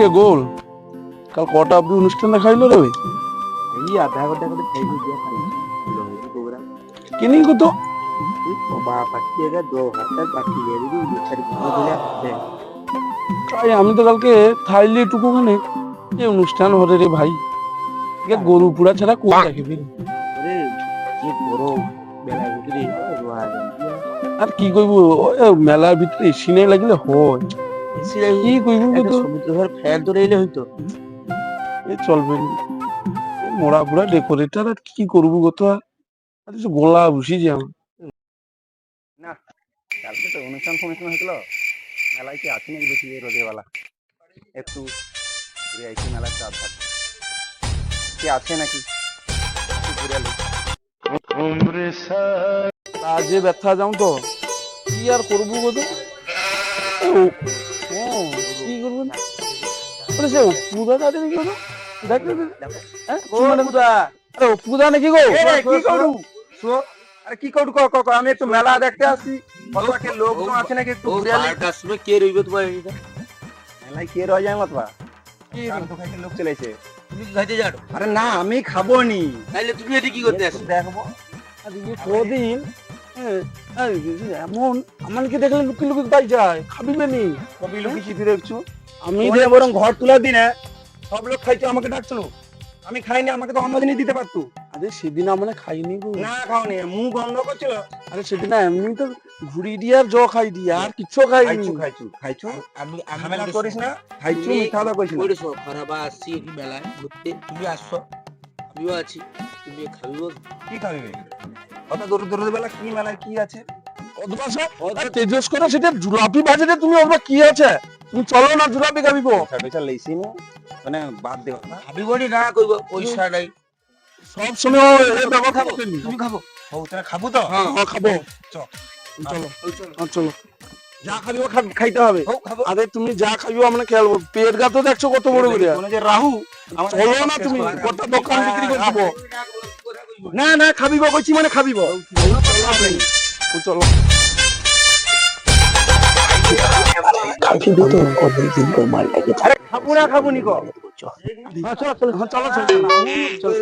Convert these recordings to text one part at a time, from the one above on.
রে গোল? কাল কটা অব্দি অনুষ্ঠান দেখাইলো রে ওই? এই আধা ঘণ্টা করে খাইবি দিয়া খালি। লোক প্রোগ্রাম কিনি কত? বা বাকি এগা দো বাকি বিচারি তাই আমি তো কালকে থাইলে টুকুখানে এই অনুষ্ঠান হরে রে ভাই। এ গরু পুরা ছাড়া কোন রাখবি আরে কি বড় বেলা ভিতরে আর কি কইব মেলার ভিতরে সিনে লাগিলে হয়। কি কইব তো। সমুদ্র ফ্যান তো রইলে হইতো এ চলবে না। মোড়া ডেকোরেটর আর কি করব গো আর গোলা বসি যে কালকে তো অনুষ্ঠান ফনুষ্ঠান হয়েছিল। মেলায় কি আছে নাকি দেখি এই একটু ঘুরে আইছি মেলার চাপ ধার কি আছে নাকি? একটু ঘুরে আলি। কাজে ব্যথা যাও তো। কি আর করব গো তো? করব না। বলে সে হলো? দেখ দেখ, দেখ। দেখো হ্যাঁ? আরে ও নাকি গো? কি করু? আরে কি করু? ক ক আমি একটু মেলা দেখতে আসি কতকে লোকজন আছে নাকি একটু ঘুরে আলি? কে রইবে তোমার এটা মেলায় কে রয়ে যায় মতবা কি লোক চলেছে তুমি খাইতে যাও আরে না আমি খাব নি তাইলে তুমি এটি কি করতে আসো দেখব। আজকে কদিন হ্যাঁ, এমন আমাকে দেখলে লুকি লুকি পাই যায়। খাবি নি কবি লোক দেখছ আমি যে- বরং ঘর তোলার দিনে সব লোক খাইছো আমাকে ডাকছিল আমি খাইনি আমাকে তো অন্য দিতে পারতো। আরে সেদিন আমরা খাইনি গো। না খাওনি মুখ বন্ধ করছিল। আরে সেদিন এমনি তো ঘুরি দিয়ে আর জ খাই দিয়ে আর কিচ্ছু খাইনি। খাইছো খাইছো খাইছো? আমি আমি ঝামেলা করিস না? খাইছো তুমি- মিথ্যা কথা কইছিস না। খারাপ আসছি এই মেলায় ঘুরতে তুমি আসছো? আমিও আছি। তুমি খাবিব কি খাবি? অত দূর দূর বেলা কি মেলায় কি আছে? অথবা সব আর তেজস করে সেটা জুলাপি বাজেটে তুমি অথবা কি আছে? তুমি চলো না খাবিব সার্ভিসা লইছি না। মানে বাদ দেও। না খাবিব নি না কইব পয়সা নাই। সব সময় ও এ ব্যবহার খাব। তুমি খাব। হও তাহলে খাব তো? হ্যাঁ হ্যাঁ খাব। চ। চলো। হ্যাঁ, চলো। যা খাবিও খা- খাইতে হবে। আরে তুমি যা খাইও আমরা খেয়াল করব। পেট গা তো দেখছ কত বড় করে। রাহু চলো না তুমি কত দোকান বিক্রি করে না না খাবিব কইছি মানে খাবিব। চলো। আরে খাব না খাব নি হ্যাঁ, চলো চলো হ্যাঁ, চলো চলো।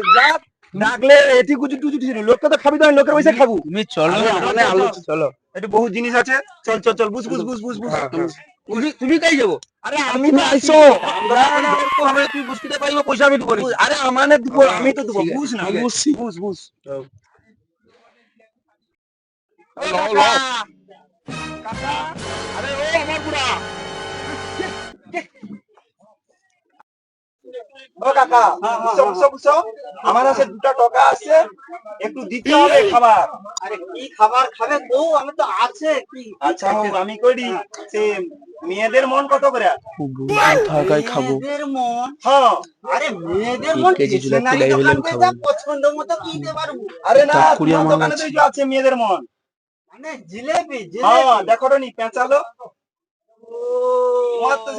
ডাকলে এটি কুচি টুচি ছিল। লোককে তো খাবি তো আমি লোকের পয়সা খাব। তুমি চলো মানে আলো চলো। একটু বহুত জিনিস আছে। চল চল চল বুঝ বুঝ বুঝ বুঝ বুঝ। তুমি তুমি কাই যাব? আরে আমি তো আমরা তো হবে তুমি বুঝতে পাইবো পয়সা আমি দিব আরে আমানে দিব আমি তো দিব বুঝ না। বুঝছি। বুঝ বুঝ। কাকা আরে ও আমার বুড়া। কাকা। বুঝছ বুঝছ বুঝছ? আমার কাছে দুটা টাকা আছে। একটু দিতে হবে খাবার। আরে কি খাবার খাবে? বউ আমি তো আছে কি? আচ্ছা আমি করি। সে মেয়েদের মন কত করে? থাকাই খাব। মেয়েদের মন? হ্যাঁ আরে মেয়েদের মন কেজি জুলা কিলাই দোকান থেকে যা খাব। পছন্দ মতো কিনতে পারব। আরে না তা কুড়ি তোমার দোকানে তো আছে। আছে মেয়েদের মন। মানে জিলেবি হ্যাঁ জিলেবি দেখো নি পেঁচালো। ও, তো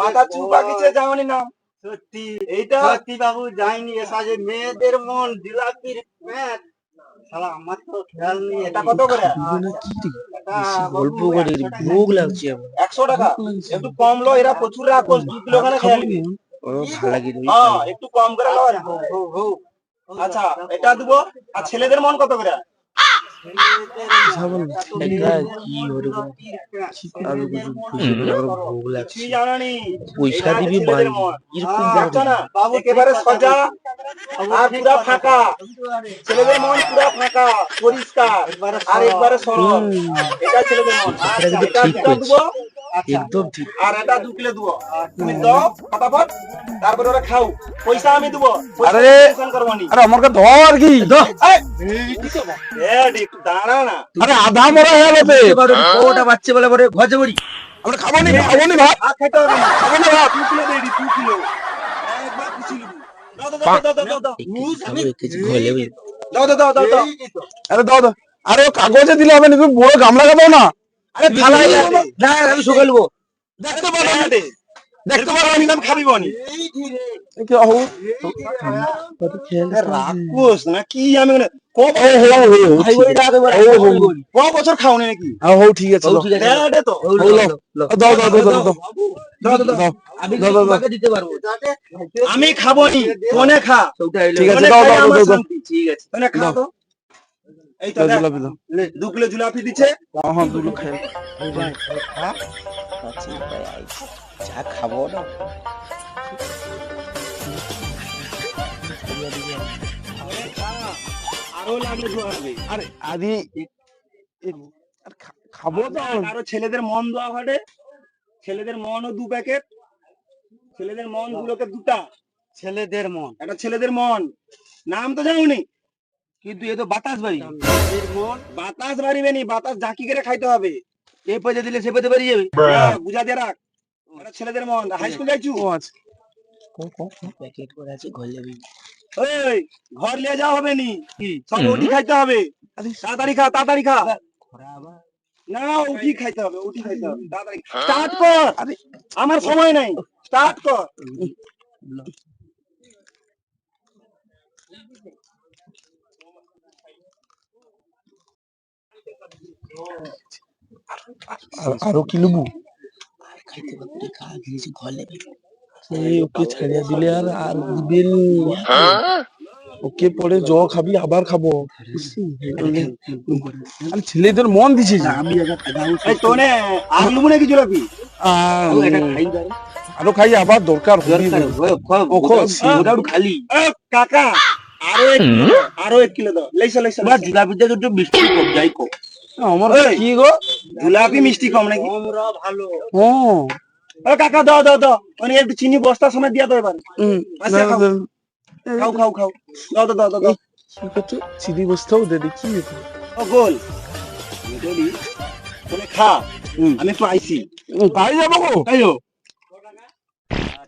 মাথা চুপা গেছে যাওনি নাম সত্যি এইটা সত্যি বাবু যাইনি মেয়েদের মন জিলাপির প্যাট শালা আমার তো খেয়াল নেই এটা কত করে? গল্প করে একশো টাকা। ভোগ লাগছে একশো টাকা? একটু কম লো এরা প্রচুর রাখো দু কিলো হ্যাঁ একটু কম করে লো আচ্ছা। আচ্ছা এটা দেবো আর ছেলেদের মন কত করে? পয়সা দিবি বাবু, সজা। আর পুরা ফাঁকা। ছেলেদের মন পুরা ফাঁকা পরিষ্কার। আর সরল। একবারে সরল এটা ছেলেদের মন। এটা দুটো একদম ঠিক। আর এটা দু কিলো দেবো। তুমি দাও ফটাফট। তারপরে ওরা খাও। পয়সা আমি দেবো। আরে! টেনশন করব নি। আরে আমার কাছে ধর। কি দাঁড়া না। আরে আধা মরা হয়ে গেছে। বাচ্চা বলে বলে ঘরে বড়ি আমরা খাব নি খাব নি ভাত। খেতে হবে না। খাব না দু কিলো দি কিলো। একবার খুশি নিবি দাও দাও দাও দাও দাও দাও এক কেজি ঘরে লেবে দাও দাও দাও দাও দাও। আরে দাও দাও। আরে ও কাগজে দিলে হবে না তুমি বড় গামলা খাব না। আরে হয়ে না। আমি সকাল নেব। দেখতে পারো দেখতে পারব আমি দাম খাবি বনি। কি হও রাক্ষস না কি আমি মানে ক ও হো হো ভাই ওই রাত এবার ও, ও, ও। ক বছর খাওনি নাকি? হো ঠিক আছে হও দাও। ঠিক আছে। এটা তো। হও, হলো। লো, লো, লো। দাও দাও দাও দাও দাও দাও, দাও, দাও। দাও আমি দাও, দাও, দাও। তোমাকে দিতে পারব। আমি খাব নি কোনে খা। ঠিক আছে, দাও, দাও, দাও, দাও। ঠিক আছে। কোনে খা দাও। তো। এই তো জিলাপি দাও। দু কিলো জিলাপি দিচ্ছে। হ্যাঁ হ্যাঁ দুটো খাই যা খাব না। আরও আদি খাব তো। আরও ছেলেদের মন দেওয়া ঘটে। ছেলেদের মনও দু প্যাকেট। ছেলেদের মন গুলোকে দুটা। ছেলেদের মন। একটা ছেলেদের মন। নাম তো জানুনি? কিন্তু এ তো বাতাস বাড়ি বাতাস বাড়িবে নি বাতাস জাকি করে খাইতে হবে। এ পয়সা দিলে সে পেতে বেরিয়ে যাবে। হ্যাঁ, বুঝা দিয়ে রাখ। ছেলেদের মন। হাই স্কুল যাইছু? আচ্ছা। প্যাকেট করে আছে ঘর যাবি। ওই ঘর নিয়ে যাওয়া হবে নি। কি? সব উঠি খাইতে হবে। তাড়াতাড়ি খা তাড়াতাড়ি খা। না উঠি খাইতে হবে উঠি খাইতে হবে। তাড়াতাড়ি। স্টার্ট কর। আমার সময় নাই। স্টার্ট কর। আর- আরও কি লুবু? ওকে ছাড়িয়া দিলে আর আর দিবেন ওকে পরে জ খাবি আবার খাব। আরে ছেলেদের মন দিছিস আর খাই দাও আরও খাই আবার দরকার খালি। কাকা আরও এক কিলো দাও, আরও এক কিলো দাও। লেইসো লেইসো তোমার জিলাপি থেকে একটু মিষ্টি কম যাই কম আমার। কি গো? জিলাপি মিষ্টি কম নাকি? ভালো। ও। কাকা দাও দাও দাও। মানে একটু চিনি বস্তা সময় দিয়া দাও এবার। আচ্ছা, খাও। খাও খাও দাও দাও দাও দাও, চিনি বস্তাও দে দে কি এটা? ও গোল তুমি খা। আমি আইসি উম, পাই যাব গো। তাইও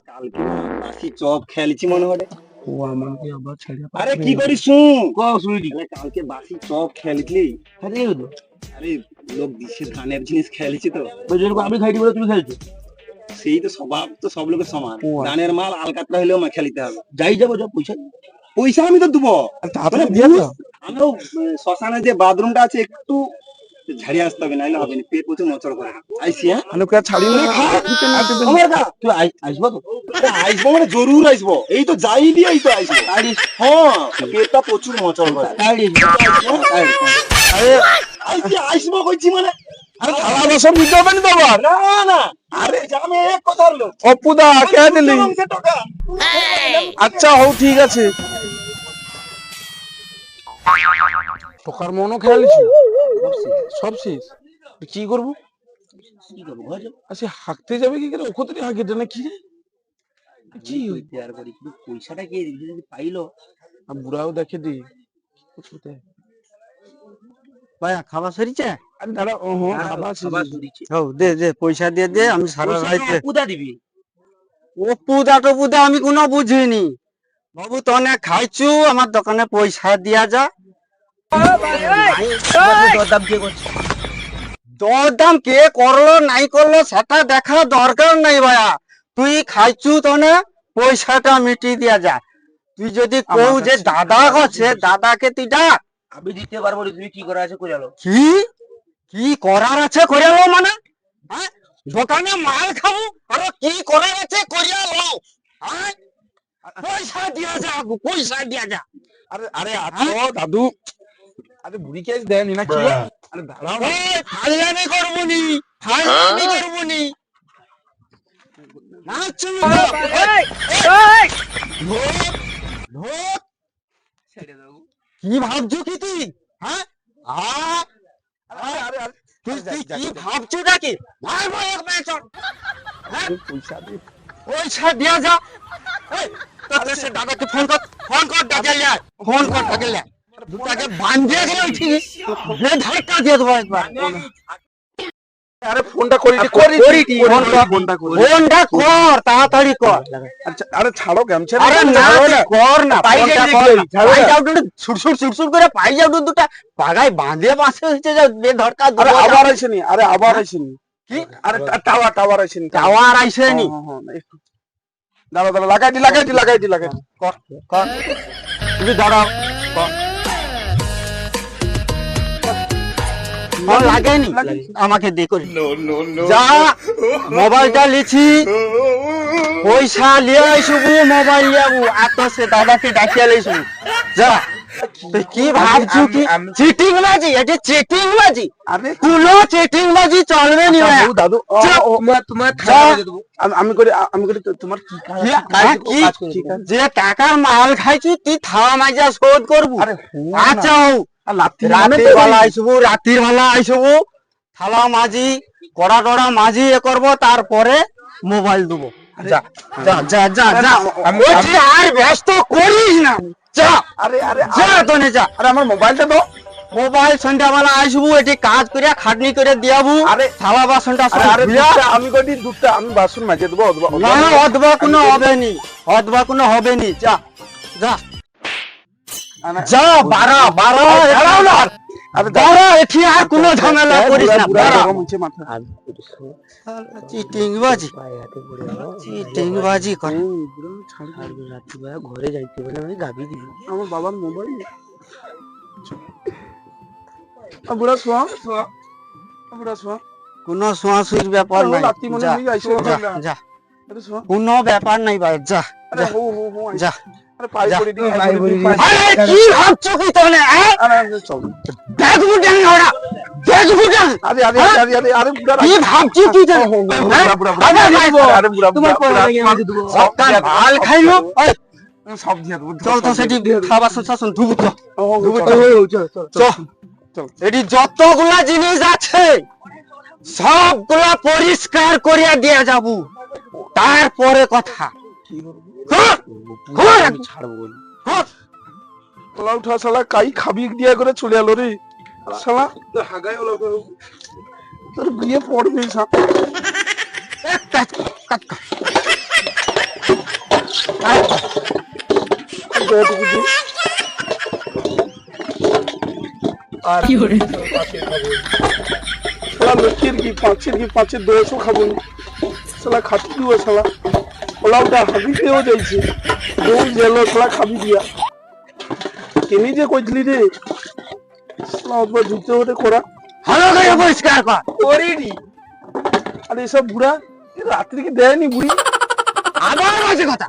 কালকে বাসি চপ খেলছি মনে হয় ও আমাকে আবার ছাড়িয়া আরে কি করিস শুন। কালকে বাসি চপ খেলছিলি আরে আরে লোক ধানের জিনিস খেলেছি তো। আমি খাইটি বলে তুমি খাইছো সেই তো স্বভাব তো সব লোকের সমান। ও আচ্ছা। মাল আলকাতরা হলেও মা খেলিতে হবে। যাই যাব যা পয়সা। পয়সা আমি তো দেবো। মানে আমিও শ্মশানে যে বাথরুমটা আছে একটু ঝাড়িয়ে আসতে হবে নাইলে হবে না। পেট প্রচুর নচড় করে। আইসি হ্যাঁ? তুই আসব তো? মানে জরুর আইসবো। এই তো যাই দিয়ে এই তো আইসবো। তাড়ি হ্যাঁ পেটটা প্রচুর নচড় করে। আরে কইছি মানে? আরে থালা বাসন দিতে হবে না তো না না। আরে আমি এক কথার লোক। অপুদা কে দিলি? আচ্ছা হও ঠিক আছে। তোকার মনও খেয়ালিস সব শেষ কি করব? আচ্ছা হাঁকতে যাবে কি করে? ওকে তো হাঁকিতে না কি? রে কি হইতে আর করি কিন্তু পয়সাটা কে পাইলো। আর বুড়াও দেখে দি। ভাইয়া খাবার সরিছে? আরে দাঁড়া ও খাবার শেষ খাবার হয়েছে। দিচ্ছে হও দে দে পয়সা দিয়ে দে আমি সারা রাইতে পুদা দিবি। ও পুদা তো পুদা আমি কোনো বুঝিনি। বাবু তনে খাইছু আমার দোকানে পয়সা দিয়া যা। দাম কে করছে দরদাম কে করল নাই করল সেটা দেখা দরকার নাই ভাইয়া। তুই খাইছু তনে পয়সাটা মিটি দিয়া যা। তুই যদি কৌ যে দাদা আছে দাদাকে তুই ডাক। আমি দিতে পারব না তুমি কি করা আছে করে আলো কি? কি করার আছে করে লো মানে? হ্যাঁ? দোকানে মাল খাব? আর কি করার আছে করিয়া লো হ্যাঁ? পয়সা দিয়া যা পয়সা দিয়া যা। আরে আরে আছো দাদু। আরে বুড়ি কে দেয়নি না কি? আরে দাঁড়াও না। এই, করব নি ফাজলামি করব নি। ছেড়ে দাও কি ভাবছ কি তুই? হ্যাঁ? তুই কি ভাবছ নাকি? মারবো এক বেচন পয়সা দিয়া। যা। তাহলে সে দাদাকে ফোন কর ফোন কর ডাকে ফোন কর ডাকে দুটাকে বাঁধিয়ে গেল দিয়ে দেবো একবার। আরে ফোনটা করি করি ফোনটা- ফোনটা কর তাড়াতাড়ি কর। আচ্ছা আরে ছাড়ো গামছা আরে না কর না পাই যাও দুটো সুরসুর সুরসুর করে পাই যাও দুটো পাগায় বাঁধে বাঁচে হচ্ছে যাও বে ধরকা আরে আবার আসেনি আরে আবার আসেনি। কি? আরে টাওয়ার টাওয়ার আছে টাওয়ার আইছে নি একটু। দাঁড়া দাঁড়া লাগাই দি লাগাই দি লাগাই দি লাগাই। কর কর। তুমি দাঁড়াও কর। লাগেনি? আমাকে দে করি। যা মোবাইলটা লিছি পয়সা লিয়ে আইসবু মোবাইল লিয়াবু আর তো সে দাদাকে ডাকিয়া যা। তুই কি ভাবছু কি? চিটিং বাজি এটি চিটিং বাজি আরে কোনো চিটিং বাজি চলবে নি ভাই দাদু। তোমার আমি- করে আমি করে তোমার কি কাজ? হ্যাঁ, কাজ। যে টাকার মাল খাইছি তুই থাওয়া মাজা শোধ করবু। আচ্ছা রাতের মানে বেলা আইসবু রাতের বেলা আইসবু থালা মাঝি কড়া টড়া মাঝি এ করব তারপরে মোবাইল দেবো। যা যা যা যা যা। আমি- আর ব্যস্ত করিস না। যা। আরে আরে যা আরে- তোনে যা। আরে আমার মোবাইলটা দাও মোবাইল সন্ধ্যাবেলা এটি কাজ করে খাটনি করে দিয়াবু। আরে থালা বাসনটা আমি দুধটা আমি বাসন দেবো না কোনো হবে নি। অথবা কোনো হবে নি। যা যা। যা বারা বারা দাঁড়াও না। আরে দাঁড়া এটি আর কোনো ঝামেলা করিস না করে। বুড়ো ছাড়। দে। আর রাত্রিবেলা ঘরে যাইতে বলে আমি গাবি দিবি আমার বাবার মোবাইল আ, বুড়া শোয়া। শোয়া বুড়া শোয়া। কোনো শোয়াশুর ব্যাপার নাই। মনে যা, যা, না। যা আরে শোয়া। কোনো ব্যাপার নাই ভাই যা। সব দিয়ে চল তো সেটি খাবার শাসন ধুবু চল, এটি যতগুলা জিনিস আছে সবগুলা পরিষ্কার করিয়া দিয়া যাব। তারপরে কথা। কি করব? আমি ছাড়বো বলি। হ্যাঁ? শালা কাই খাবি দিয়া করে চলে এলো রে। শালা। তোর হাগাই ওলা তোর বিয়ে পড়বে কর, শালা লক্ষ্মীর কি পাঁচের কি পাঁচের দশও খাব। শালা খাটি দিব শালা। হাবি দিয়েও যাইছে বউ গেলো শালা খাবি দিয়া কেনি যে কইছিলি রে হতে করা করে পরিষ্কার কর করিনি আর এসব বুড়া রাত্রি কি দেয়নি বুড়ি আবার কথা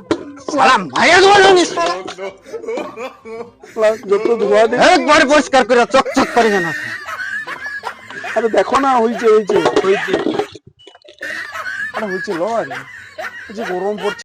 একবার পরিষ্কার করে চকচক করে যেন আরে দেখো না হয়েছে হয়েছে হয়েছে আরে হয়েছে ল আরে যে গরম পড়ছে